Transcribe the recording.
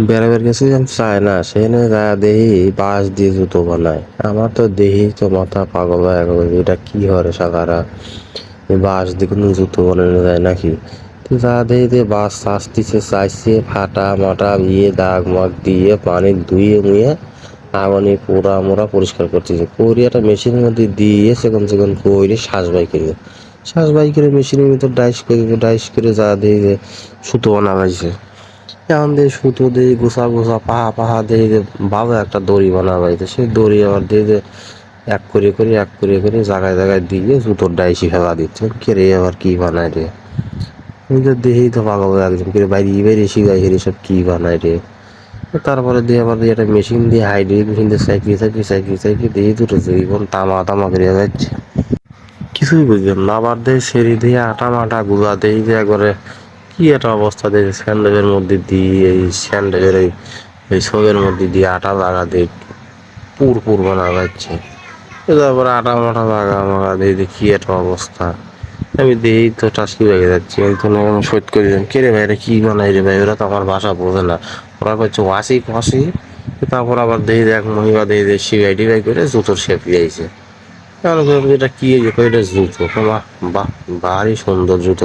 বেড়াবের কাছে আমি চায় না সেখানে যা দেহি, বাঁশ দিয়ে জুতো বানায়। আমার তো দেহি, তো মাথা পাগল হয়ে গেল এটা কি হরে এই বাঁশ দিয়ে কোনো জুতো বানানো যায় নাকি? তো যা দেহি দিয়ে বাঁশ চাষতিছে চাইছে, ফাটা, মাটা ইয়ে দাগ, মাগ দিয়ে পানি ধুয়ে মুয়ে আগুনে পোড়া মোড়া পরিষ্কার করতেছে। করে একটা মেশিনের মধ্যে দিয়ে সেখান সেখান করে শ্বাস বাই করে। শ্বাস বাই করে মেশিনের ভিতর ডাইস করে ডাইস করে যা দেহি যে সুতো বানা হয়েছে এখন দিয়ে সুতো দিয়ে গোসা গোসা, পাহা পাহা দিয়ে যে ভালো একটা দড়ি বানা বাড়িতে সেই দড়ি আবার দিয়ে যে এক করে করে, এক করে করে জায়গায় জায়গায় দিয়ে জুতোর ডাইসি ফেলা দিচ্ছে। কে রে আবার কি বানায় রে? আমি তো দেখেই তো পাগল একজন করে বাইরে বাইরে শিখাই হেরে সব কী বানায় রে? তারপরে দিয়ে আবার দিয়ে একটা মেশিন দিয়ে হাইড্রিক মেশিন দিয়ে সাইকেল সাইকেল সাইকেল সাইকেল দিয়ে দুটো জীবন তামা তামা করে যাচ্ছে। কিছুই বুঝলাম না, আবার দিয়ে সেরি দিয়ে আটা মাটা গুলা দিয়ে যে একবারে কি একটা অবস্থা দিয়ে স্যান্ডেলের মধ্যে দিয়ে, এই স্যান্ডেলের এই এই সবের মধ্যে দিয়ে আটা লাগা দিয়ে পুর পুর বানা যাচ্ছে তারপরে আটা মাটা লাগা মাগা দিয়ে কি একটা অবস্থা। আমি দিয়েই তো টাসকি লেগে যাচ্ছি একজন আমি শোধ করে দিলাম। কে রে ভাই কি বানাই রে ভাই? ওরা তো আমার ভাষা বোঝে না। ওরা করছে ওয়াসি ফাঁসি তারপর আবার দিয়ে দেখ মহিলা দিয়ে দিয়ে সিবাই টিবাই করে জুতোর শেপ দিয়েছে এটা কি জুতো? বাহ বাহ, ভারী সুন্দর জুতো।